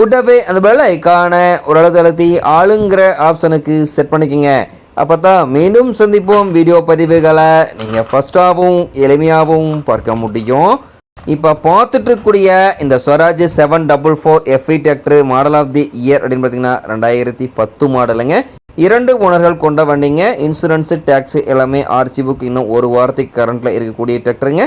கூட்டவே அந்த பெல் ஐக்கான ஒரு அழுத்தி ஆளுங்கிற ஆப்ஷனுக்கு செட் பண்ணிக்கோங்க. அப்போ தான் மீண்டும் சந்திப்போம் வீடியோ பதிவுகளை. நீங்கள் ஃபஸ்ட்டாகவும் எளிமையாகவும் பார்க்க முடியும். இப்போ பார்த்துட்ருக்கூடிய இந்த Swaraj seven double four F E tractor model of the year அப்படின்னு பார்த்தீங்கன்னா ரெண்டாயிரத்தி பத்து மாடலுங்க இரண்டு ஓனர்கள் கொண்ட வண்டிங்க. இன்சூரன்ஸு டேக்ஸு எல்லாமே ஆர்சி புக் இன்னும் ஒரு வாரத்துக்கு கரண்ட்டில் இருக்கக்கூடிய டிராக்டருங்க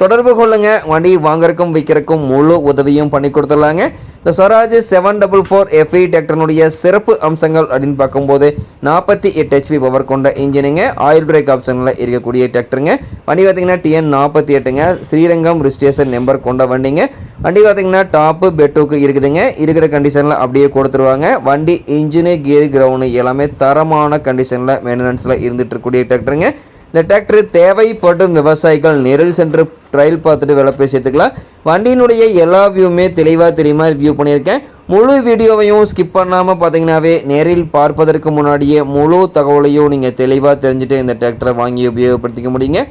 தொடர்பு கொள்ளுங்க. வண்டி வாங்கறக்கும் விற்கிறக்கும் முழு உதவியும் பண்ணி கொடுத்துடலாங்க. இந்த Swaraj seven double four F E டிராக்டர்னுடைய சிறப்பு அம்சங்கள் அப்படின்னு பார்க்கும்போது நாற்பத்தி எட்டு ஹெச்பி பவர் கொண்ட இன்ஜினுங்க ஆயில் பிரேக் ஆப்ஷனில் இருக்கக்கூடிய டிராக்டருங்க. வண்டி பார்த்தீங்கன்னா டிஎன் நாற்பத்தி எட்டுங்க. ஸ்ரீரங்கம் ரிஜிஸ்ட்ரேஷன் நம்பர் கொண்ட வண்டிங்க. வண்டி பார்த்தீங்கன்னா டாப்பு பெட்டுக்கு இருக்குதுங்க. இருக்கிற கண்டிஷனில் அப்படியே கொடுத்துருவாங்க. வண்டி இன்ஜினு கியர் கிரவுண்டு எல்லாமே தரமான கண்டிஷனில் மெயின்டெனன்ஸில் இருந்துகிட்டு இருக்கக்கூடிய டிராக்டருங்க. இந்த டிராக்டர் தேவைப்படும் விவசாயிகள் நேரில் சென்று ட்ரையல் பார்த்துட்டு விலை பேசிட்டுக்கலாம் வண்டியினுடைய எல்லா வியூவுமே தெளிவாக தெரியுமா? வியூ பண்ணியிருக்கேன். முழு வீடியோவையும் ஸ்கிப் பண்ணாமல் பார்த்தீங்கன்னாவே நேரில் பார்ப்பதற்கு முன்னாடியே முழு தகவலையும் நீங்கள் தெளிவாக தெரிஞ்சுட்டு இந்த டிராக்டரை வாங்கி உபயோகப்படுத்திக்க முடியுங்க.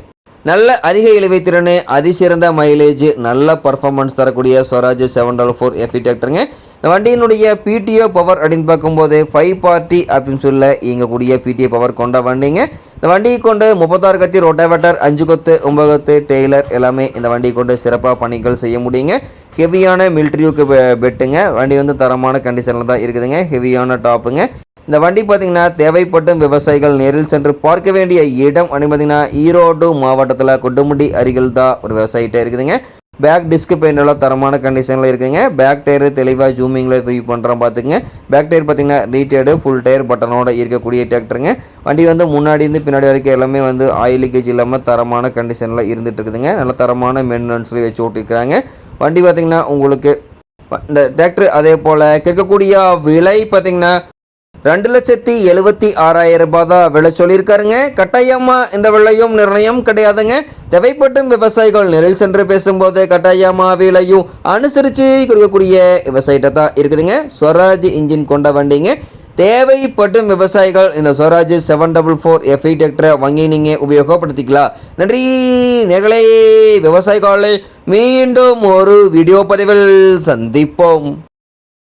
நல்ல அதிக இழுவை திறன் அதிசிறந்த மைலேஜ் நல்ல பர்ஃபார்மன்ஸ் தரக்கூடிய Swaraj seven double four F E டிராக்டருங்க இந்த வண்டியினுடைய பிடிஓ பவர் அப்படின்னு பார்க்கும்போது ஃபைவ் பார்ட்டி அப்படின்னு சொல்ல இயங்கக்கூடிய பிடிஓ பவர் கொண்ட வண்டிங்க. இந்த வண்டியை கொண்டு முப்பத்தாறு கத்தி ரொட்டாவேட்டர் அஞ்சு கொத்து ஒன்பது கொத்து டெய்லர் எல்லாமே இந்த வண்டியை கொண்டு சிறப்பாக பணிகள் செய்ய முடியுங்க. ஹெவியான மில்ட்ரியூக்கு பெட்டுங்க வண்டி வந்து தரமான கண்டிஷனில் தான் இருக்குதுங்க. ஹெவியான டாப்புங்க இந்த வண்டி பார்த்தீங்கன்னா தேவைப்படும் விவசாயிகள் நேரில் சென்று பார்க்க வேண்டிய இடம் அப்படின்னு பார்த்தீங்கன்னா ஈரோடு மாவட்டத்தில் கொட்டுமுடி அருகில் தான் ஒரு விவசாயிட்ட இருக்குதுங்க. பேக் டிஸ்க் பெயிண்ட் எல்லாம் தரமான கண்டிஷனில் இருக்குங்க. பேக் டயர் தெளிவாக ஜூமிங்கில் வியூ பண்ணுறோம் பார்த்துங்க பேக் டயர் பார்த்தீங்கன்னா ரீட்டேடு ஃபுல் டயர் பட்டனோட இருக்கக்கூடிய டிராக்டருங்க வண்டி வந்து முன்னாடி இருந்து பின்னாடி வரைக்கும் எல்லாமே வந்து ஆயில் லீக்கேஜ் இல்லாமல் தரமான கண்டிஷனில் இருந்துட்டு இருக்குதுங்க. நல்ல தரமான மெயின்டெனன்ஸில் வச்சு ஓட்டிருக்கிறாங்க. வண்டி பார்த்தீங்கன்னா உங்களுக்கு இந்த டிராக்டர் அதே போல் கேட்கக்கூடிய விலை பார்த்திங்கன்னா ரெண்டு லட்சத்தி எழுபத்தி ஆறாயிரம் ரூபாய் தான் விலை சொல்லியிருக்காருங்க. கட்டாயமா இந்த விலையும் நிர்ணயம் கிடையாதுங்க. தேவைப்பட்டும் விவசாயிகள் நெரில் சென்று பேசும்போது கட்டாயமா விலையும் அனுசரித்து கொடுக்கக்கூடிய விவசாயிட்ட தான் இருக்குதுங்க. ஸ்வராஜ் இன்ஜின் கொண்ட வண்டிங்க. தேவைப்படும் விவசாயிகள் இந்த Swaraj seven double four F I டிராக்டரை வாங்கி நீங்கள் உபயோகப்படுத்திக்கலாம். நன்றி. நேர்களே விவசாயிகளை மீண்டும் ஒரு வீடியோ பதிவில் சந்திப்போம்.